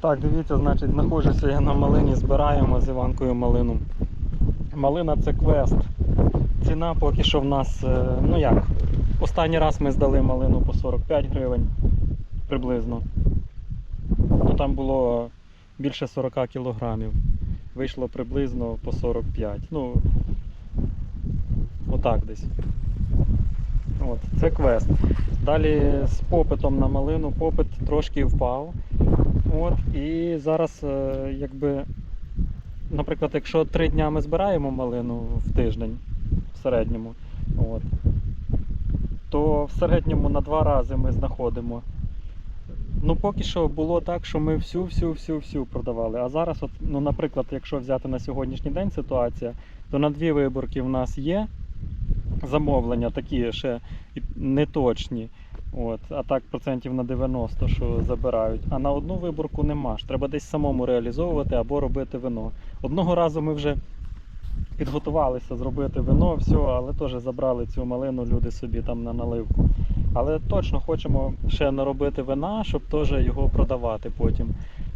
Так, дивіться, значить, знаходжуся я на малині, збираємо з Іванкою малину. Малина це квест. Ціна поки що в нас, е, ну як, останній раз ми здали малину по 45 гривень приблизно. Ну там було більше 40 кілограмів. Вийшло приблизно по 45. Ну, отак десь. От, це квест. Далі з попитом на малину попит трошки впав. От, і зараз, е, якби, наприклад, якщо три дня ми збираємо малину в тиждень в середньому, от, то в середньому на два рази ми знаходимо. Ну, поки що було так, що ми всю, всю, всю, всю продавали. А зараз, от, ну, наприклад, якщо взяти на сьогоднішній день ситуація, то на дві виборки в нас є замовлення, такі ще неточні. От, а так процентів на 90, що забирають. А на одну виборку нема. ж. Треба десь самому реалізовувати або робити вино. Одного разу ми вже підготувалися зробити вино, все, але теж забрали цю малину люди собі там на наливку. Але точно хочемо ще наробити вина, щоб теж його продавати потім.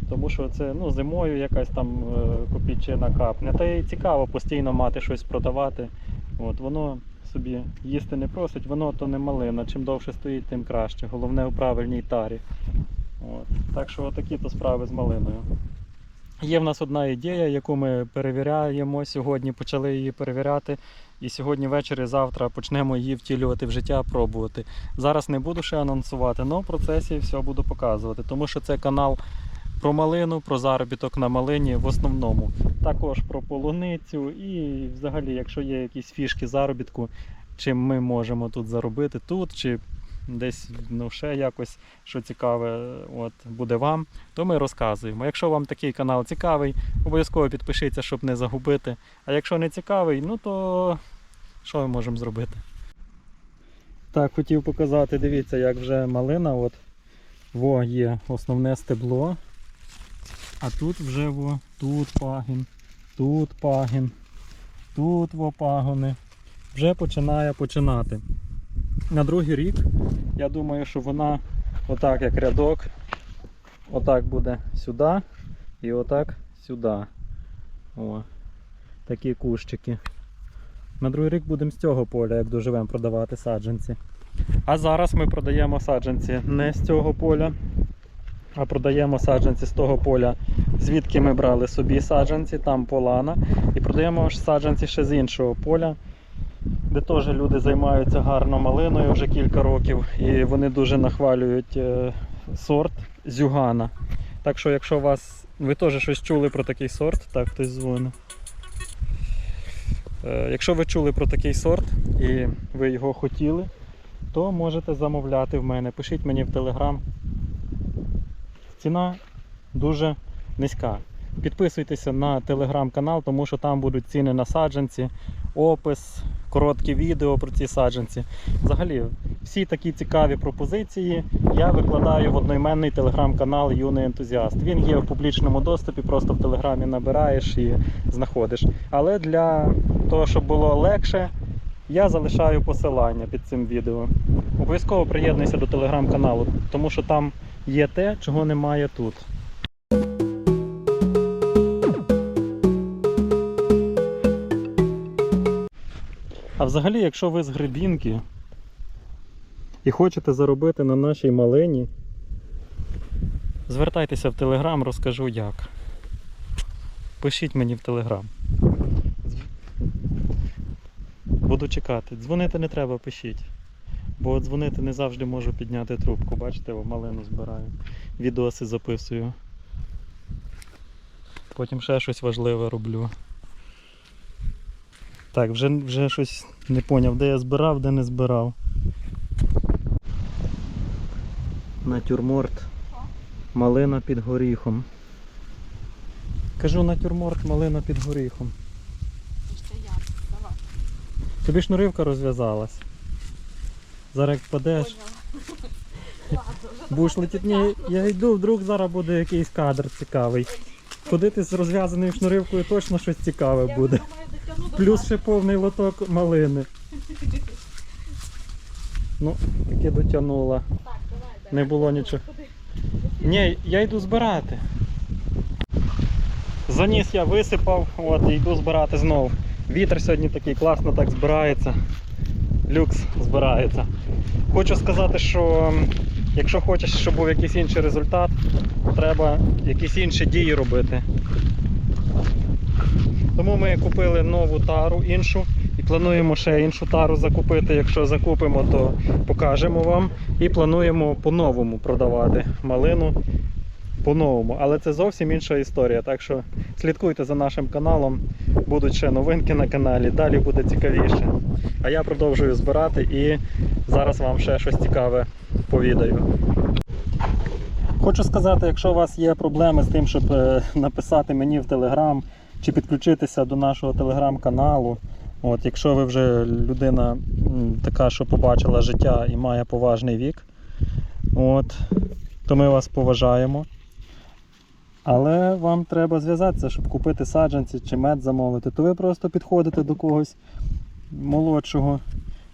Тому що це ну, зимою якась там е, копійчина капне. Та й цікаво постійно мати щось продавати. От, воно собі їсти не просить, воно то не малина. Чим довше стоїть, тим краще. Головне у правильній тарі. От. Так що такі то справи з малиною. Є в нас одна ідея, яку ми перевіряємо сьогодні, почали її перевіряти. І сьогодні ввечері, завтра почнемо її втілювати в життя, пробувати. Зараз не буду ще анонсувати, але в процесі все буду показувати, тому що це канал про малину, про заробіток на малині в основному. Також про полуницю і взагалі, якщо є якісь фішки заробітку, чим ми можемо тут заробити тут, чи десь ну, ще якось що цікаве от, буде вам, то ми розказуємо. Якщо вам такий канал цікавий, обов'язково підпишіться, щоб не загубити. А якщо не цікавий, ну то що ми можемо зробити? Так, хотів показати, дивіться, як вже малина. От, во є основне стебло. А тут вже во, тут пагін, тут пагін, тут во пагони. Вже починає починати. На другий рік, я думаю, що вона отак як рядок, отак буде сюди і отак сюди. О, такі кущики. На другий рік будемо з цього поля, як доживемо, продавати саджанці. А зараз ми продаємо саджанці не з цього поля, а продаємо саджанці з того поля, звідки ми брали собі саджанці, там полана. І продаємо саджанці ще з іншого поля, де теж люди займаються гарно малиною вже кілька років. І вони дуже нахвалюють е, сорт зюгана. Так що, якщо вас. Ви теж щось чули про такий сорт, так хтось дзвонить. Е, Якщо ви чули про такий сорт і ви його хотіли, то можете замовляти в мене. Пишіть мені в Телеграм. Ціна дуже низька. Підписуйтеся на телеграм-канал, тому що там будуть ціни на саджанці, опис, короткі відео про ці саджанці. Взагалі, всі такі цікаві пропозиції я викладаю в одноіменний телеграм-канал Юний ентузіаст. Він є в публічному доступі, просто в телеграмі набираєш і знаходиш. Але для того, щоб було легше, я залишаю посилання під цим відео. Обов'язково приєднуйся до телеграм-каналу, тому що там є те, чого немає тут. А взагалі, якщо ви з Гребінки і хочете заробити на нашій малині, звертайтеся в Телеграм, розкажу як. Пишіть мені в Телеграм. Буду чекати. Дзвонити не треба, пишіть. Бо дзвонити не завжди можу підняти трубку. Бачите, малину збираю. Відоси записую. Потім ще щось важливе роблю. Так, вже, вже щось не поняв, де я збирав, де не збирав. Натюрморт. Малина під горіхом. Кажу натюрморт, малина під горіхом. Тобі шнуривка розв'язалась. Зараз як впадеш. Поняла. Будеш летіти. Ні, я йду, вдруг зараз буде якийсь кадр цікавий. Ходити з розв'язаною шнуривкою точно щось цікаве буде. Плюс ще повний лоток малини. Ну, таки дотягнула. Не було нічого. Ні, я йду збирати. Заніс я висипав, от і йду збирати знов. Вітер сьогодні такий класно так збирається. Люкс збирається. Хочу сказати, що якщо хочеш, щоб був якийсь інший результат, треба якісь інші дії робити. Тому ми купили нову тару іншу і плануємо ще іншу тару закупити. Якщо закупимо, то покажемо вам. І плануємо по-новому продавати малину по-новому. Але це зовсім інша історія. Так що слідкуйте за нашим каналом. Будуть ще новинки на каналі, далі буде цікавіше. А я продовжую збирати і зараз вам ще щось цікаве повідаю. Хочу сказати, якщо у вас є проблеми з тим, щоб е, написати мені в Телеграм чи підключитися до нашого телеграм-каналу, от, якщо ви вже людина така, що побачила життя і має поважний вік, от, то ми вас поважаємо. Але вам треба зв'язатися, щоб купити саджанці чи мед замовити, то ви просто підходите до когось молодшого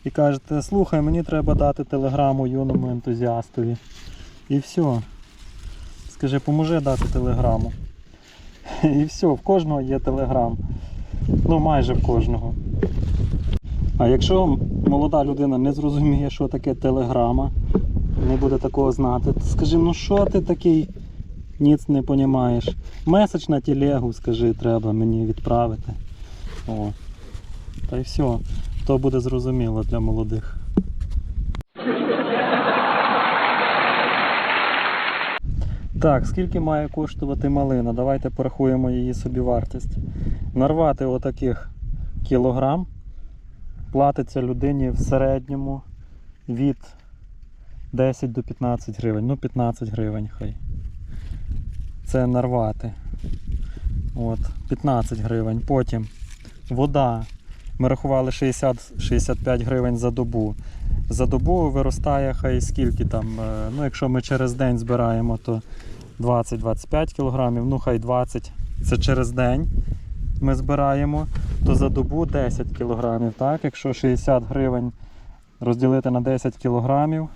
і кажете, слухай, мені треба дати телеграму юному ентузіастові. І все. Скажи, поможи дати телеграму. І все, в кожного є телеграм. Ну, майже в кожного. А якщо молода людина не зрозуміє, що таке телеграма, не буде такого знати, то скажи, ну що ти такий ніц не понімаєш. Меседж на телегу, скажи, треба мені відправити. О. Та й все. То буде зрозуміло для молодих. Так, скільки має коштувати малина? Давайте порахуємо її собівартість. Нарвати отаких кілограм платиться людині в середньому від 10 до 15 гривень. Ну, 15 гривень хай. Це нарвати. От, 15 гривень. Потім вода. Ми рахували 60-65 гривень за добу. За добу виростає хай скільки там. е, Ну, якщо ми через день збираємо, то 20-25 кілограмів, ну хай 20. Це через день ми збираємо, то за добу 10 кілограмів. Так? Якщо 60 гривень розділити на 10 кілограмів,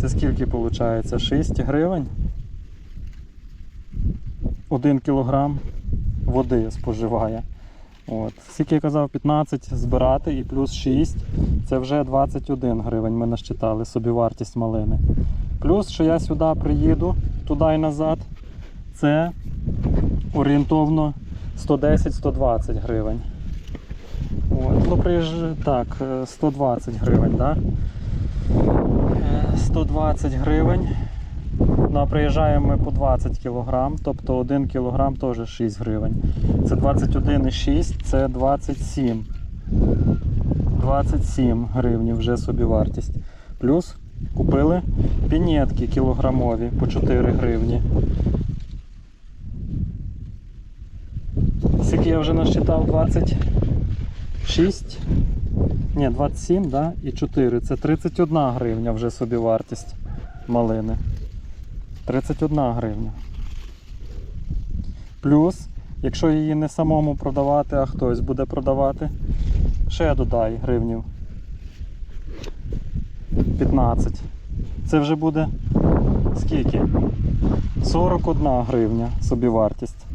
це скільки виходить? 6 гривень. 1 кілограм води споживає. От. Скільки я казав, 15 збирати і плюс 6 це вже 21 гривень ми насчитали собі вартість малини. Плюс, що я сюди приїду, туди і назад, це орієнтовно 110-120 гривень. От. Ну, приїж... Так, е, 120 гривень, так? Е, 120 гривень. Ну, а приїжджаємо ми по 20 кг, тобто 1 кг теж 6 гривень. Це 21,6, це 27. 27 гривень вже собі вартість. Плюс купили пінетки кілограмові по 4 гривні. Скільки я вже насчитав 26. Ні, 27, да? і 4. Це 31 гривня вже собі вартість малини. 31 гривня. Плюс, якщо її не самому продавати, а хтось буде продавати, ще додай гривнів. 15. Це вже буде скільки? 41 гривня собівартість.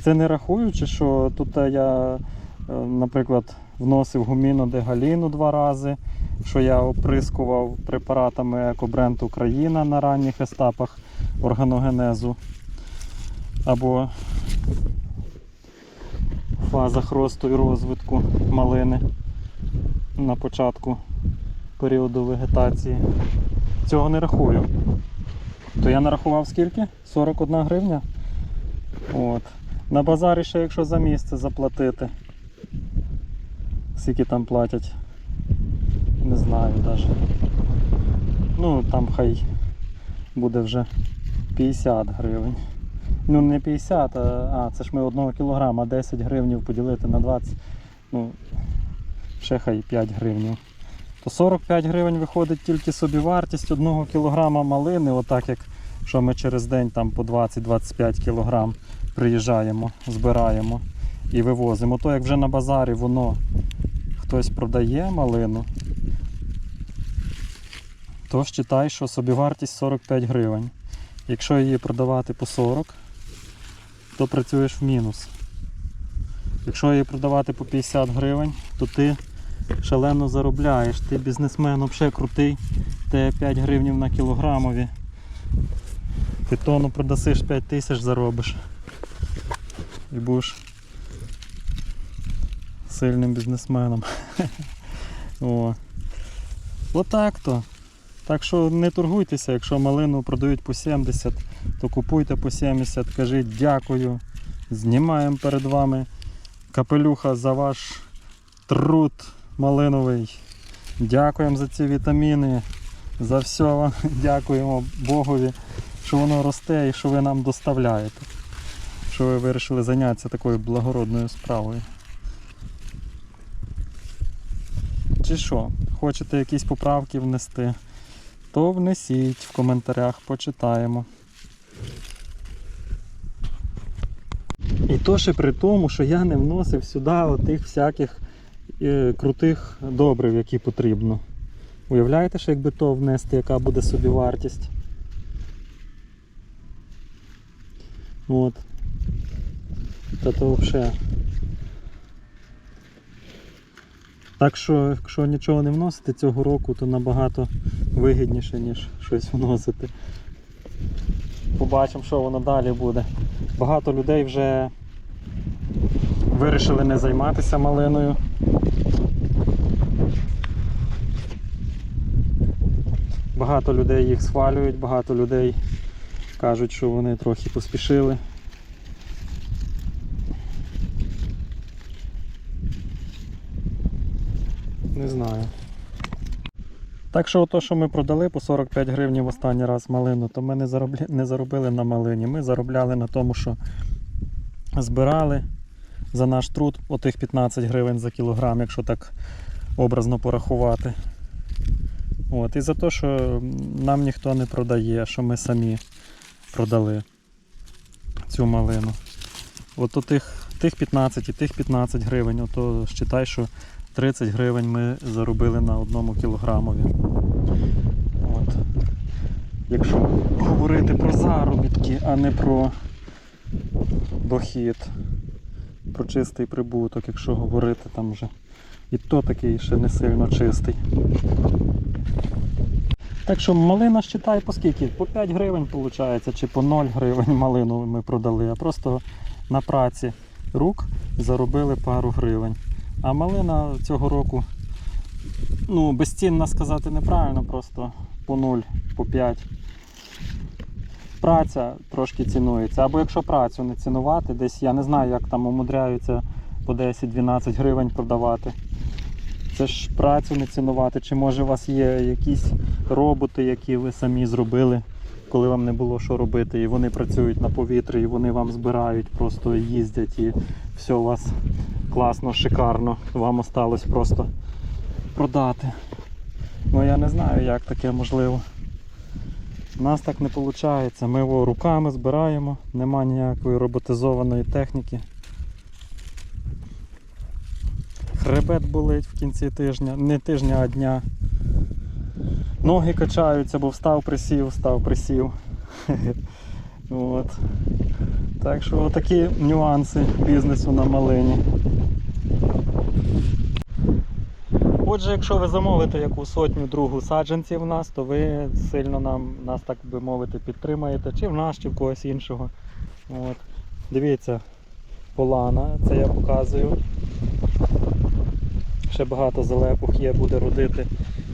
Це не рахуючи, що тут я, е, наприклад, вносив гуміно дегаліну два рази, що я оприскував препаратами Екобренд Україна на ранніх етапах органогенезу або фазах росту і розвитку малини на початку періоду вегетації. Цього не рахую. То я нарахував скільки? 41 гривня. От. На базарі ще якщо за місце заплатити. Скільки там платять? Не знаю навіть. Ну там хай буде вже 50 гривень. Ну не 50, а, а це ж ми 1 кілограма, 10 гривнів поділити на 20. Ну, ще хай 5 гривнів. То 45 гривень виходить тільки собі вартість 1 кілограма малини, отак як що ми через день там по 20-25 кілограм приїжджаємо, збираємо і вивозимо. То як вже на базарі воно хтось продає малину, то считай, що собівартість 45 гривень. Якщо її продавати по 40, то працюєш в мінус. Якщо її продавати по 50 гривень, то ти шалено заробляєш. Ти бізнесмен взагалі крутий, ти 5 гривнів на кілограмові. Ти тонну продасиш 5 тисяч заробиш. І будеш сильним бізнесменом. О. Отак то. Так що не торгуйтеся, якщо малину продають по 70, то купуйте по 70, кажіть дякую. Знімаємо перед вами капелюха за ваш труд малиновий. Дякуємо за ці вітаміни. За все вам дякуємо Богові, що воно росте і що ви нам доставляєте. Що ви вирішили зайнятися такою благородною справою. Чи що, хочете якісь поправки внести, то внесіть в коментарях, почитаємо. І то ще при тому, що я не вносив сюди отих всяких е, крутих добрив, які потрібно. Уявляєте, що якби то внести, яка буде собі вартість? От. Та то взагалі. Так що, якщо нічого не вносити цього року, то набагато вигідніше, ніж щось вносити. Побачимо, що воно далі буде. Багато людей вже вирішили не займатися малиною. Багато людей їх схвалюють, багато людей кажуть, що вони трохи поспішили. Не знаю. Так що то, що ми продали по 45 гривень в останній раз малину, то ми не заробля... не заробили на малині. Ми заробляли на тому, що збирали за наш труд отих 15 гривень за кілограм, якщо так образно порахувати. От. І за те, що нам ніхто не продає, що ми самі продали цю малину. От тих, тих 15 і тих 15 гривень, ото считай, що 30 гривень ми заробили на одному кілограмові. От. Якщо говорити про заробітки, а не про дохід, про чистий прибуток, якщо говорити там вже. І то такий ще не сильно чистий. Так що малина считай по скільки? По 5 гривень виходить, чи по 0 гривень малину ми продали, а просто на праці рук заробили пару гривень. А малина цього року, ну, безцінна сказати неправильно, просто по 0, по 5. Праця трошки цінується. Або якщо працю не цінувати, десь я не знаю, як там умудряються по 10-12 гривень продавати. Це ж працю не цінувати. Чи може у вас є якісь роботи, які ви самі зробили, коли вам не було що робити, і вони працюють на повітрі, і вони вам збирають, просто їздять і все у вас класно, шикарно. Вам осталось просто продати. Ну я не знаю, як таке можливо. У нас так не виходить. Ми його руками збираємо, нема ніякої роботизованої техніки. Хребет болить в кінці тижня, не тижня, а дня. Ноги качаються, бо встав, присів, встав, присів. От. Так що такі нюанси бізнесу на малині. Отже, якщо ви замовите яку сотню другу саджанців в нас, то ви сильно нам, нас, так би мовити, підтримаєте, чи в нас, чи в когось іншого. От. Дивіться, полана, це я показую. Ще багато залепух є, буде родити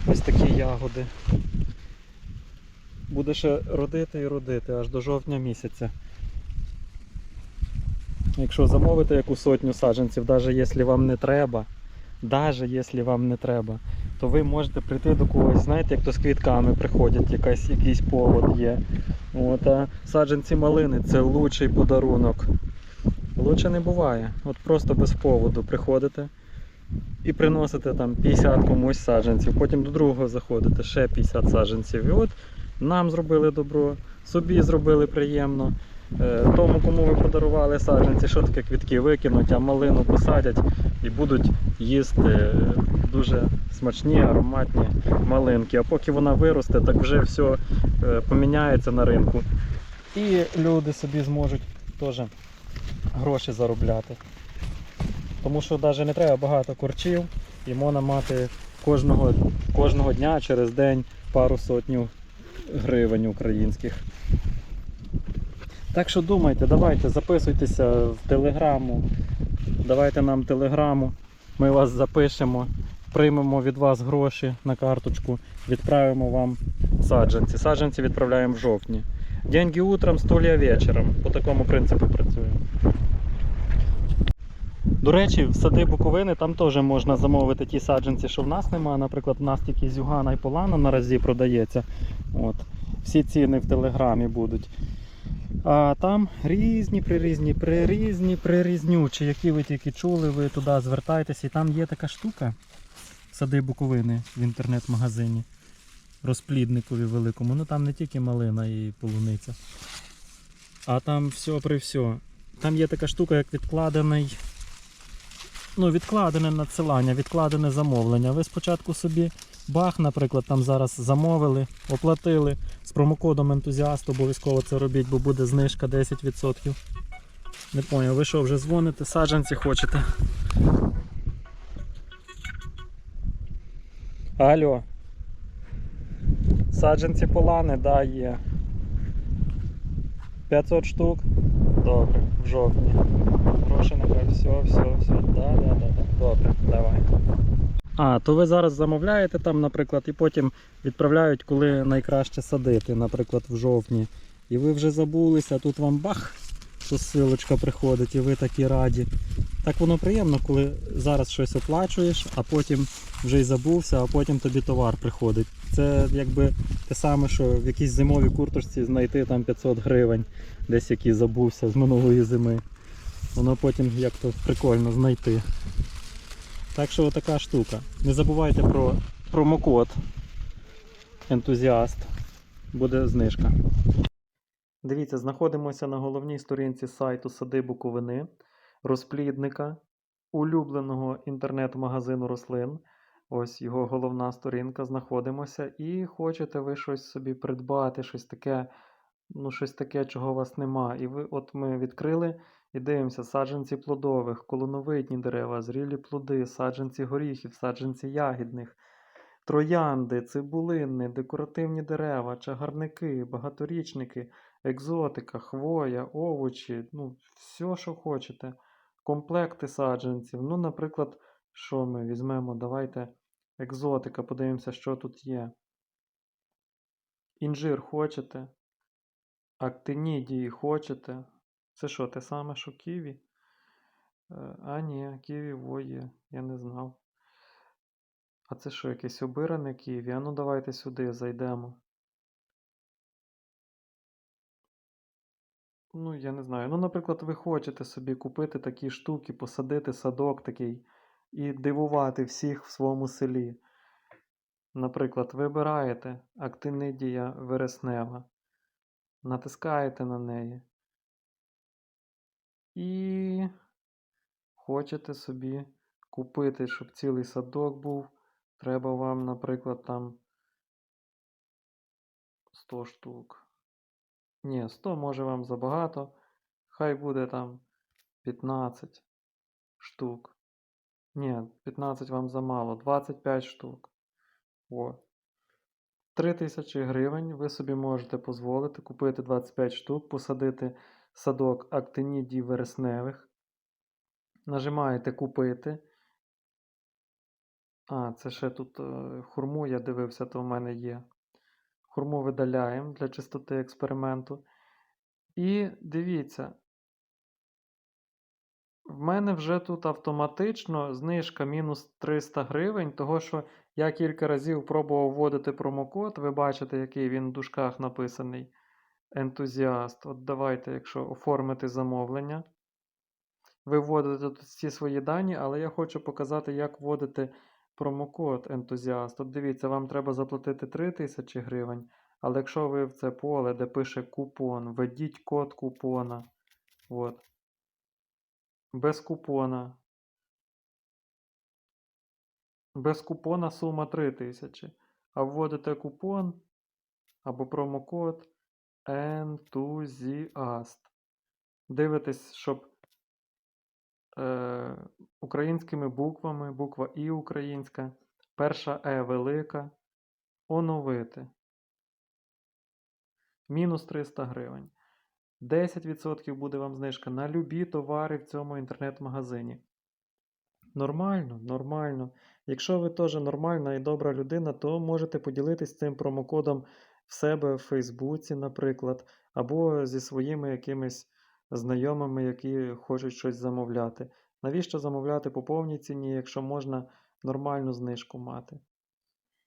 ось такі ягоди. Буде ще родити і родити аж до жовтня місяця. Якщо замовите яку сотню саджанців, навіть якщо вам не треба, навіть якщо вам не треба, то ви можете прийти до когось, знаєте, як то з квітками приходять, якась, якийсь повод є. От, а саджанці малини це лучший подарунок. Лучше не буває. От просто без поводу приходите і приносите там 50 комусь саджанців, потім до другого заходите, ще 50 саджанців. І от нам зробили добро, собі зробили приємно. Е, Тому, кому ви подарували саджанці, що таке квітки викинуть, а малину посадять і будуть їсти дуже смачні, ароматні малинки. А поки вона виросте, так вже все е, поміняється на ринку. І люди собі зможуть теж гроші заробляти. Тому що навіть не треба багато корчів, і можна мати кожного, кожного дня через день пару сотню гривень українських. Так що думайте, давайте, записуйтеся в телеграму, давайте нам телеграму, ми вас запишемо, приймемо від вас гроші на карточку, відправимо вам саджанці. Саджанці відправляємо в жовтні. Деньги утром, стулья вечором. По такому принципу працюємо. До речі, в сади Буковини там теж можна замовити ті саджанці, що в нас немає. Наприклад, в нас тільки зюгана і полана наразі продається. От. Всі ціни в телеграмі будуть. А там різні, прирізні, прирізні, прирізнючі, які ви тільки чули, ви туди звертайтеся. І там є така штука сади Буковини в інтернет-магазині. Розплідникові великому. Ну там не тільки малина і полуниця. А там все при все. Там є така штука, як відкладений. Ну, відкладене надсилання, відкладене замовлення. Ви спочатку собі бах, наприклад, там зараз замовили, оплатили з промокодом ентузіаст, обов'язково це робіть, бо буде знижка 10%. Не поняв, ви що, вже дзвоните, саджанці хочете? Алло. Саджанці полани, да, є. 500 штук. Добре, в жовтні. Гроші нехай, все, все, все. Да, да, да, да. Добре, давай. А, то ви зараз замовляєте там, наприклад, і потім відправляють, коли найкраще садити, наприклад, в жовтні. І ви вже забулися, а тут вам бах, посилочка приходить, і ви такі раді. Так воно приємно, коли зараз щось оплачуєш, а потім вже й забувся, а потім тобі товар приходить. Це якби те саме, що в якійсь зимовій курточці знайти там 500 гривень, десь який забувся з минулої зими. Воно потім як то прикольно знайти. Так що така штука. Не забувайте про промокод ентузіаст. Буде знижка. Дивіться, знаходимося на головній сторінці сайту Сади Буковини, розплідника, улюбленого інтернет-магазину рослин. Ось його головна сторінка. Знаходимося. І хочете ви щось собі придбати, щось таке, ну, щось таке, чого у вас нема. І ви, от ми відкрили і дивимося, саджанці плодових, колоновидні дерева, зрілі плоди, саджанці горіхів, саджанці ягідних, троянди, цибулини, декоративні дерева, чагарники, багаторічники, екзотика, хвоя, овочі, ну, все, що хочете. Комплекти саджанців. Ну, наприклад, що ми візьмемо? Давайте екзотика, подивимося, що тут є. Інжир хочете? Актинідії хочете? Це що, те саме, що ківі? Е, А, ні, ківі во є, я не знав. А це що, якесь обиране ківі? А ну давайте сюди зайдемо. Ну, я не знаю. Ну, наприклад, ви хочете собі купити такі штуки, посадити садок такий і дивувати всіх в своєму селі. Наприклад, вибираєте актинидія вереснева, натискаєте на неї. І хочете собі купити, щоб цілий садок був. Треба вам, наприклад, там 100 штук. Ні, 100 може вам забагато. Хай буде там 15 штук. Ні, 15 вам замало. 25 штук. О. 3000 гривень ви собі можете дозволити купити 25 штук, посадити садок актинідій вересневих. Нажимаєте купити. А, це ще тут е, хурму, я дивився, то в мене є. Хурму видаляємо для чистоти експерименту. І дивіться. В мене вже тут автоматично знижка мінус 300 гривень, того що я кілька разів пробував вводити промокод. Ви бачите, який він в дужках написаний. Ентузіаст. От давайте, якщо оформити замовлення. Ви вводите тут всі свої дані, але я хочу показати, як вводити промокод ентузіаст. От дивіться, вам треба заплатити 3000 гривень. Але якщо ви в це поле, де пише купон, введіть код купона. От. Без купона. Без купона сума 3000. А вводите купон або промокод Ентузіаст. Дивитесь, щоб е, українськими буквами, буква І українська, перша Е велика. Оновити. Мінус 300 гривень. 10% буде вам знижка на любі товари в цьому інтернет-магазині. Нормально, нормально. Якщо ви теж нормальна і добра людина, то можете поділитись цим промокодом в себе в Фейсбуці, наприклад, або зі своїми якимись знайомими, які хочуть щось замовляти. Навіщо замовляти по повній ціні, якщо можна нормальну знижку мати?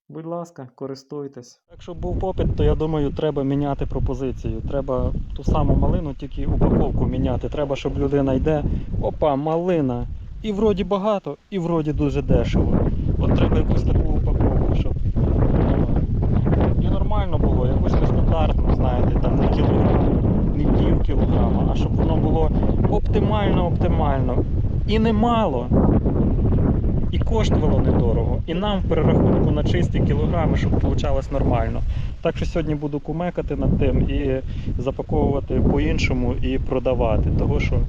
Будь ласка, користуйтесь. Якщо був попит, то я думаю, треба міняти пропозицію. Треба ту саму малину, тільки упаковку міняти. Треба, щоб людина йде. Опа, малина. І вроді багато, і вроді дуже дешево. От треба якусь таку упаковку, щоб ну, і нормально було, якусь нестандартну, знаєте, там не кілограм, не пів кілограма, а щоб воно було оптимально, оптимально. І немало. І коштувало недорого. І нам в перерахунку на чисті кілограми, щоб вийшло нормально. Так що сьогодні буду кумекати над тим і запаковувати по-іншому і продавати. Того, що,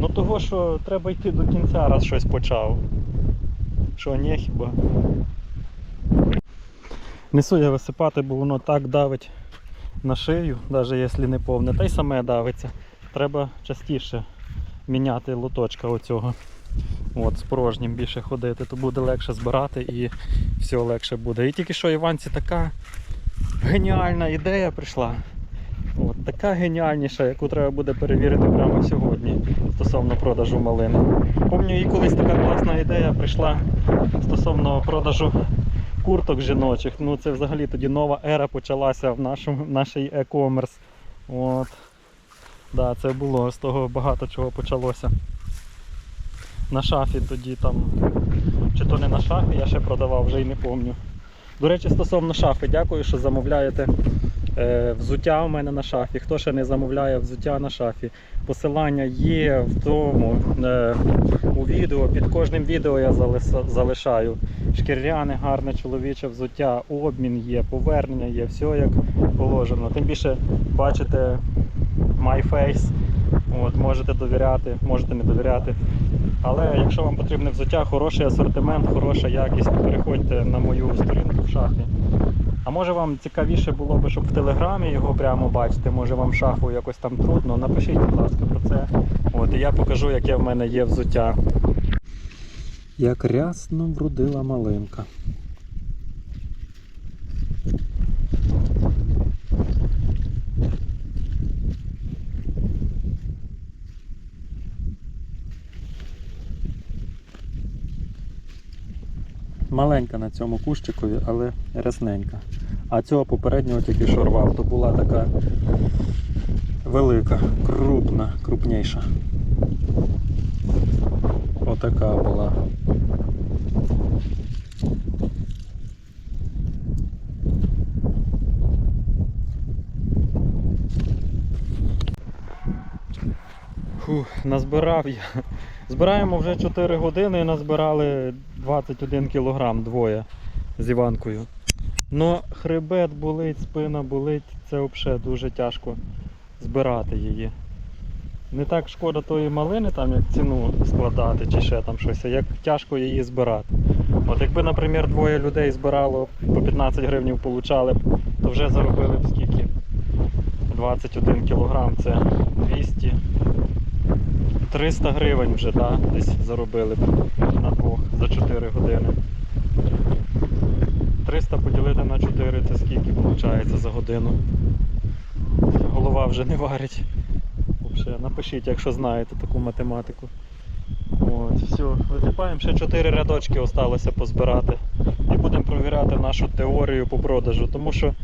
ну того, що треба йти до кінця, раз щось почав. Що, ні, хіба? Несу я висипати, бо воно так давить на шию, навіть якщо не повне, та й саме давиться. Треба частіше міняти лоточка оцього. От, з порожнім більше ходити, то буде легше збирати і все легше буде. І тільки що Іванці така геніальна ідея прийшла. От, така геніальніша, яку треба буде перевірити прямо сьогодні стосовно продажу малини. Пам'ятаю, і колись така класна ідея прийшла стосовно продажу курток жіночих. Ну це взагалі тоді нова ера почалася в нашому нашій e-commerce. От. Да, це було, з того багато чого почалося. На шафі тоді там. Чи то не на шафі, я ще продавав, вже й не пам'ятаю. До речі, стосовно шафи, дякую, що замовляєте е, взуття у мене на шафі. Хто ще не замовляє взуття на шафі, посилання є в тому е, у відео. Під кожним відео я залиса- залишаю. Шкіряне, гарне чоловіче взуття, обмін є, повернення є, все як положено. Тим більше бачите My Face. От, можете довіряти, можете не довіряти. Але якщо вам потрібне взуття, хороший асортимент, хороша якість, переходьте на мою сторінку в шафі. А може вам цікавіше було б, щоб в телеграмі його прямо бачити, може вам шафу якось там трудно, напишіть, будь ласка, про це. От, і я покажу, яке в мене є взуття. Як рясно вродила малинка. Маленька на цьому кущикові, але рясненька. А цього попереднього тільки що рвав, то була така велика, крупна, крупніша. Отака була. Фух, назбирав я. Збираємо вже 4 години назбирали 21 кілограм двоє з Іванкою. Ну, хребет болить, спина болить, це взагалі дуже тяжко збирати її. Не так шкода тої малини, там як ціну складати чи ще там щось, а як тяжко її збирати. От якби, наприклад, двоє людей збирало по 15 гривень получали, б, то вже заробили б скільки? 21 кілограм це 200. 300 гривень вже, да, десь заробили б за 4 години. 300 поділити на 4 це скільки виходить за годину. Голова вже не варить. Напишіть, якщо знаєте таку математику. От, все, висипаємо, ще 4 рядочки осталося позбирати. І будемо провіряти нашу теорію по продажу. Тому що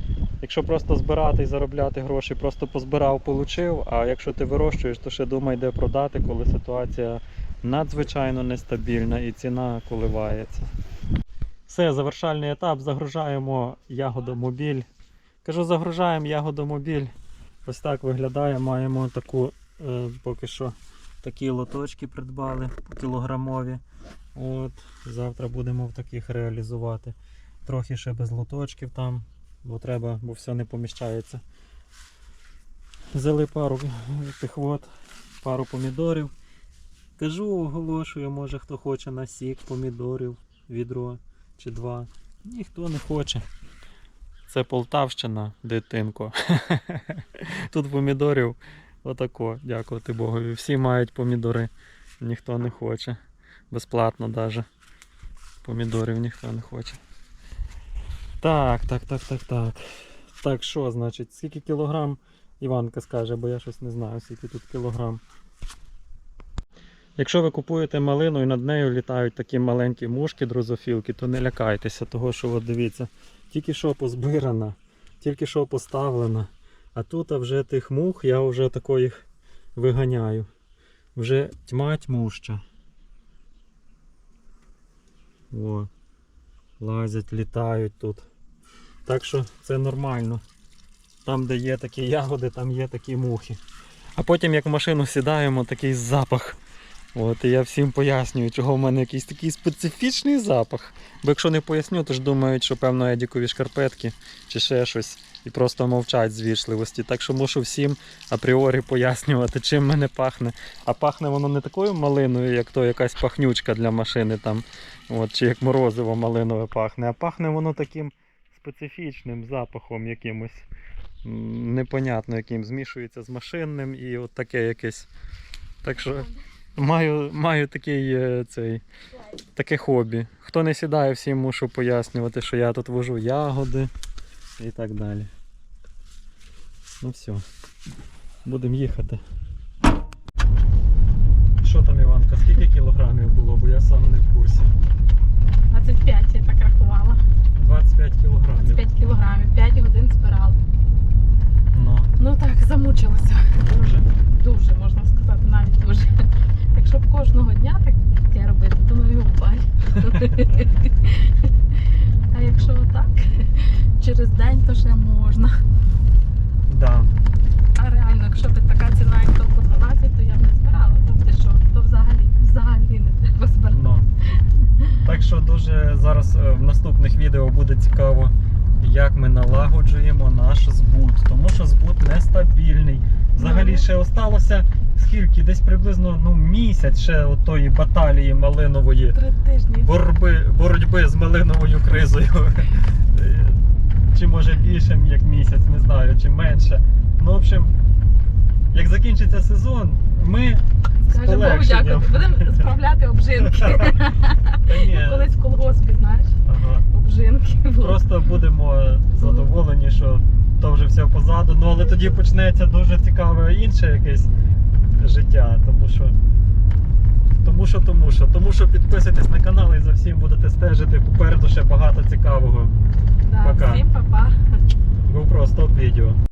якщо просто збирати і заробляти гроші, просто позбирав, получив. А якщо ти вирощуєш, то ще думай, де продати, коли ситуація надзвичайно нестабільна і ціна коливається. Все, завершальний етап. Загружаємо ягодомобіль. Кажу, загружаємо ягодомобіль. Ось так виглядає. Маємо таку е, поки що Такі лоточки придбали кілограмові. От, завтра будемо в таких реалізувати. Трохи ще без лоточків там, бо треба, бо все не поміщається. Взяли пару тих от, пару помідорів. Кажу, оголошую, може хто хоче на сік помідорів, відро чи два. Ніхто не хоче. Це Полтавщина, дитинко. Тут помідорів отако, дякувати Богові. Всі мають помідори, ніхто не хоче. Безплатно навіть. Помідорів ніхто не хоче. Так, так, так, так, так. Так, що значить? Скільки кілограм? Іванка скаже, бо я щось не знаю, скільки тут кілограм. Якщо ви купуєте малину і над нею літають такі маленькі мушки, дрозофілки, то не лякайтеся, того що от дивіться, тільки що позбирана, тільки що поставлена. А тут а вже тих мух я вже тако їх виганяю. Вже тьма тьмуща. О, лазять, літають тут. Так що це нормально. Там, де є такі ягоди, там є такі мухи. А потім, як в машину сідаємо, такий запах. От, і я всім пояснюю, чого в мене якийсь такий специфічний запах. Бо якщо не поясню, то ж думають, що певно едікові шкарпетки чи ще щось. І просто мовчать з вічливості. Так що мушу всім апріорі пояснювати, чим мене пахне. А пахне воно не такою малиною, як то якась пахнючка для машини, там, от, чи як морозиво малинове пахне, а пахне воно таким специфічним запахом якимось. Непонятно яким змішується з машинним і от таке якесь. Так що маю, маю такий, е, цей, таке хобі. Хто не сідає, всім мушу пояснювати, що я тут вожу ягоди і так далі. Ну все, будемо їхати. Що там, Іванка, скільки кілограмів було, бо я сам не в курсі. 25 я так рахувала. 25 кілограмів. 5 кілограмів, 5 годин збирала. Ну, Ну так, замучилася. дуже. Дуже, можна сказати, навіть дуже. Якщо б кожного дня таке робити, то ми його А якщо отак, через день, то ще можна. Да. А реально, якщо б така ціна, як то по 12, то я б не збирала. То ти що, то взагалі, взагалі не треба збирати. Ну. Так що дуже зараз е, в наступних відео буде цікаво, як ми налагоджуємо наш збут. Тому що збут нестабільний. Взагалі ще осталося скільки? Десь приблизно ну, місяць ще тої баталії малинової боротьби, боротьби з малиновою кризою. Чи може більше, як місяць, не знаю, чи менше. Ну, в общем, як закінчиться сезон, ми Скажемо Богу, дякую. Будемо справляти обжинки. Колись в колгоспі, знаєш, ага. Були. Просто будемо задоволені, що то вже все позаду. Ну але тоді почнеться дуже цікаве інше якесь життя. Тому що. Тому що, тому що. Тому що підписуйтесь на канал і за всім будете стежити. Попереду ще багато цікавого. Да, Пока. Всім па-па. GoPro стоп відео.